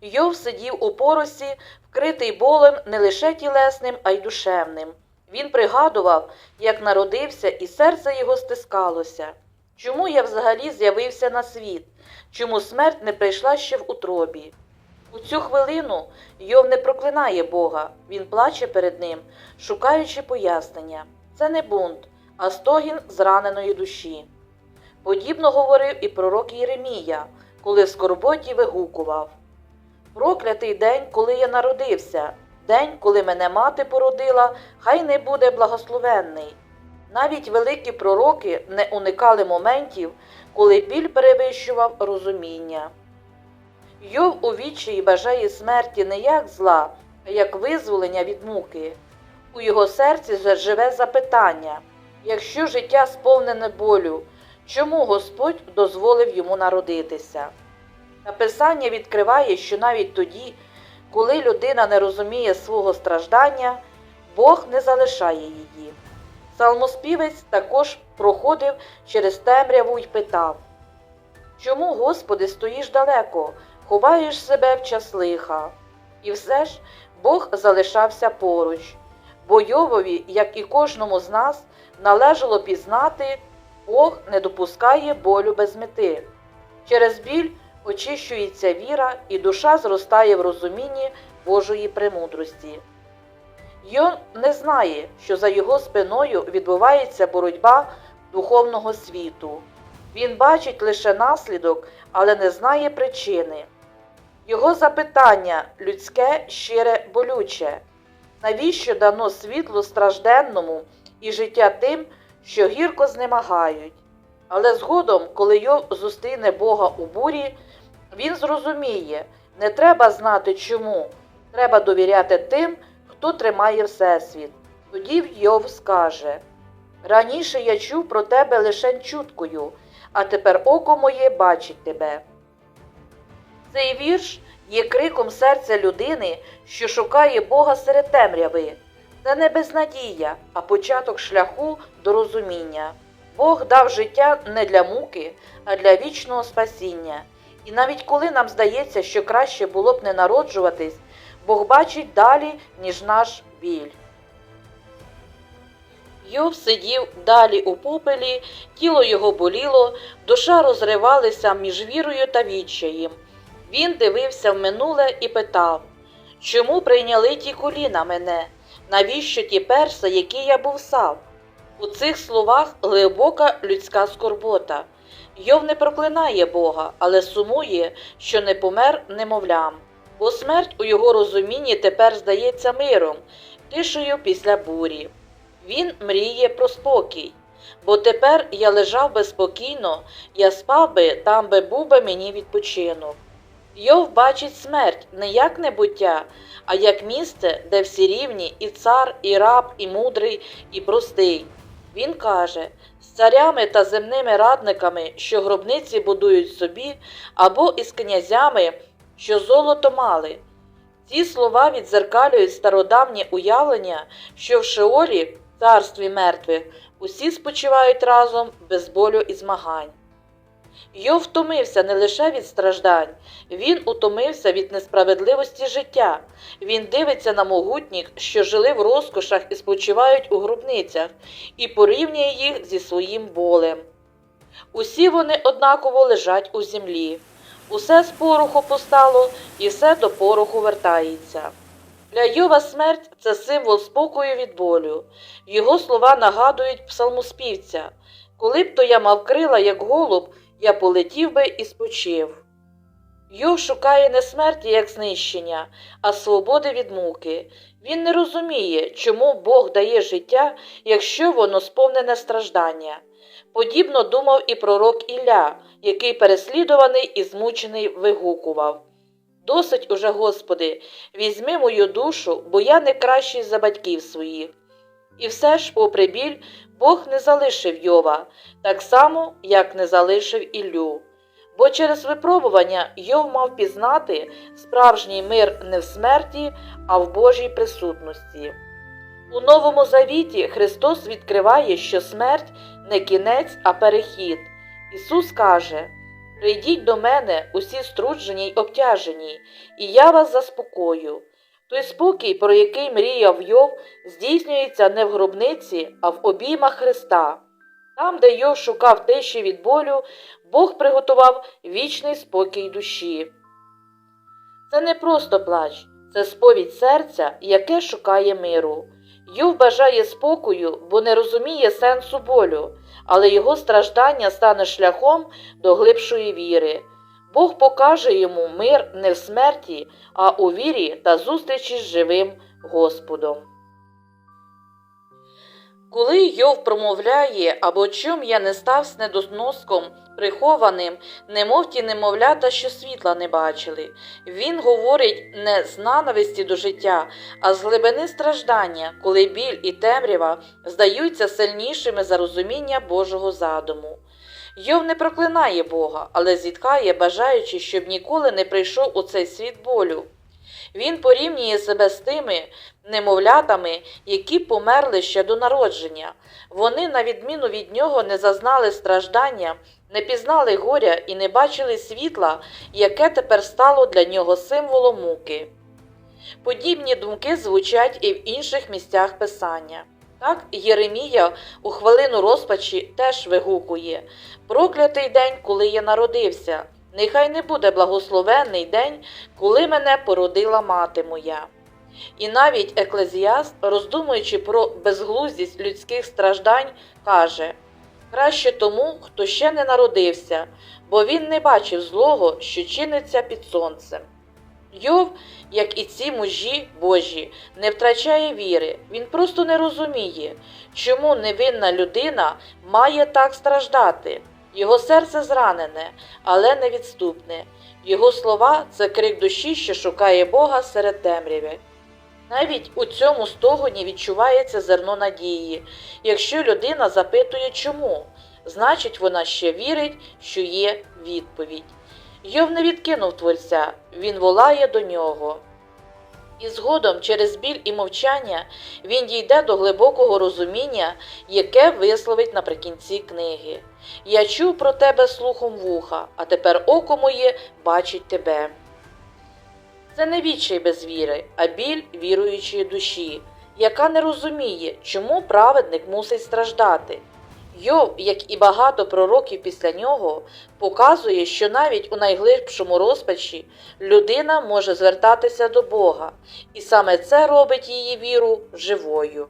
Йов сидів у поросі, вкритий болем не лише тілесним, а й душевним. Він пригадував, як народився, і серце його стискалося. Чому я взагалі з'явився на світ? Чому смерть не прийшла ще в утробі? У цю хвилину Йов не проклинає Бога, він плаче перед ним, шукаючи пояснення. Це не бунт, а стогін зраненої душі. Подібно говорив і пророк Єремія, коли в скорботі вигукував. Проклятий день, коли я народився, день, коли мене мати породила, хай не буде благословенний. Навіть великі пророки не уникали моментів, коли біль перевищував розуміння. Йов у відчаї бажає смерті не як зла, а як визволення від муки. У його серці заживе запитання якщо життя сповнене болю, чому Господь дозволив йому народитися? Та Писання відкриває, що навіть тоді, коли людина не розуміє свого страждання, Бог не залишає її. Псалмоспівець також проходив через темряву й питав Чому, Господи, стоїш далеко, ховаєш себе в час лиха? І все ж Бог залишався поруч, бо Йовові, як і кожному з нас, належало пізнати, Бог не допускає болю без мети. Через біль очищується віра, і душа зростає в розумінні Божої премудрості. Йон не знає, що за його спиною відбувається боротьба духовного світу. Він бачить лише наслідок, але не знає причини. Його запитання людське щире болюче. Навіщо дано світло стражденному і життя тим, що гірко знемагають? Але згодом, коли Йов зустріне Бога у бурі, він зрозуміє, не треба знати чому, треба довіряти тим, хто тримає Всесвіт. Тоді Йов скаже Раніше я чув про тебе лише чуткою, а тепер око моє бачить тебе. Цей вірш є криком серця людини, що шукає Бога серед темряви. Це не безнадія, а початок шляху до розуміння. Бог дав життя не для муки, а для вічного спасіння. І навіть коли нам здається, що краще було б не народжуватись, Бог бачить далі, ніж наш біль. Йов сидів далі у попелі, тіло його боліло, душа розривалася між вірою та відчаєм. Він дивився в минуле і питав чому прийняли ті коліна мене? Навіщо ті перса, які я був сав? У цих словах глибока людська скорбота. Йов не проклинає Бога, але сумує, що не помер немовлям, бо смерть у його розумінні тепер здається миром, тишею після бурі. Він мріє про спокій, бо тепер я лежав би спокійно, я спав би, там би був би мені відпочинок. Йов бачить смерть не як небуття, а як місце, де всі рівні, і цар, і раб, і мудрий, і простий. Він каже з царями та земними радниками, що гробниці будують собі, або із князями, що золото мали. Ці слова відзеркалюють стародавнє уявлення, що в Шеолі, царстві мертвих, усі спочивають разом без болю і змагань. Йов втомився не лише від страждань, він утомився від несправедливості життя. Він дивиться на могутніх, що жили в розкошах і спочивають у гробницях, і порівнює їх зі своїм болем. Усі вони однаково лежать у землі. Усе з пороху постало, і все до пороху вертається. Для Йова смерть це символ спокою від болю. Його слова нагадують псалмоспівця коли б то я мав крила, як голуб, я полетів би і спочив. Йов шукає не смерті як знищення, а свободи від муки. Він не розуміє, чому Бог дає життя, якщо воно сповнене страждання. Подібно думав і пророк Ілля, який переслідуваний і змучений вигукував. Досить уже, Господи, візьми мою душу, бо я не кращий за батьків своїх. І все ж, попри біль, Бог не залишив Йова, так само, як не залишив Іллю. Бо через випробування Йов мав пізнати справжній мир не в смерті, а в Божій присутності. У Новому Завіті Христос відкриває, що смерть не кінець, а перехід. Ісус каже: Прийдіть до мене усі струджені й обтяжені, і я вас заспокою. Той спокій, про який мріяв Йов, здійснюється не в гробниці, а в обіймах Христа. Там, де Йов шукав тиші від болю, Бог приготував вічний спокій душі. Це не просто плач, це сповідь серця, яке шукає миру. Йов бажає спокою, бо не розуміє сенсу болю, але його страждання стане шляхом до глибшої віри. Бог покаже йому мир не в смерті, а у вірі та зустрічі з живим Господом. Коли Йов промовляє, або чом я не став з недоноском прихованим, немов ті немовлята, що світла не бачили, він говорить не з ненависті до життя, а з глибини страждання, коли біль і темрява здаються сильнішими за розуміння Божого задуму. Йов не проклинає Бога, але зіткає, бажаючи, щоб ніколи не прийшов у цей світ болю. Він порівнює себе з тими немовлятами, які померли ще до народження. Вони, на відміну від нього, не зазнали страждання, не пізнали горя і не бачили світла, яке тепер стало для нього символом муки. Подібні думки звучать і в інших місцях Писання. Так Єремія у хвилину розпачі теж вигукує Проклятий день, коли я народився, нехай не буде благословенний день, коли мене породила мати моя. І навіть Еклезіаст, роздумуючи про безглуздість людських страждань, каже краще тому, хто ще не народився, бо він не бачив злого, що чиниться під сонцем. Йов, як і ці мужі Божі, не втрачає віри, він просто не розуміє, чому невинна людина має так страждати. Його серце зранене, але невідступне. Його слова це крик душі, що шукає Бога серед темряви. Навіть у цьому стогоні відчувається зерно надії. Якщо людина запитує чому, значить вона ще вірить, що є відповідь. Йов не відкинув Творця, він волає до нього. І згодом, через біль і мовчання, він дійде до глибокого розуміння, яке висловить наприкінці книги. Я чув про тебе слухом вуха, а тепер око моє бачить тебе. Це не відчай без віри, а біль віруючої душі, яка не розуміє, чому праведник мусить страждати. Йов, як і багато пророків після нього, показує, що навіть у найглибшому розпачі людина може звертатися до Бога, і саме це робить її віру живою.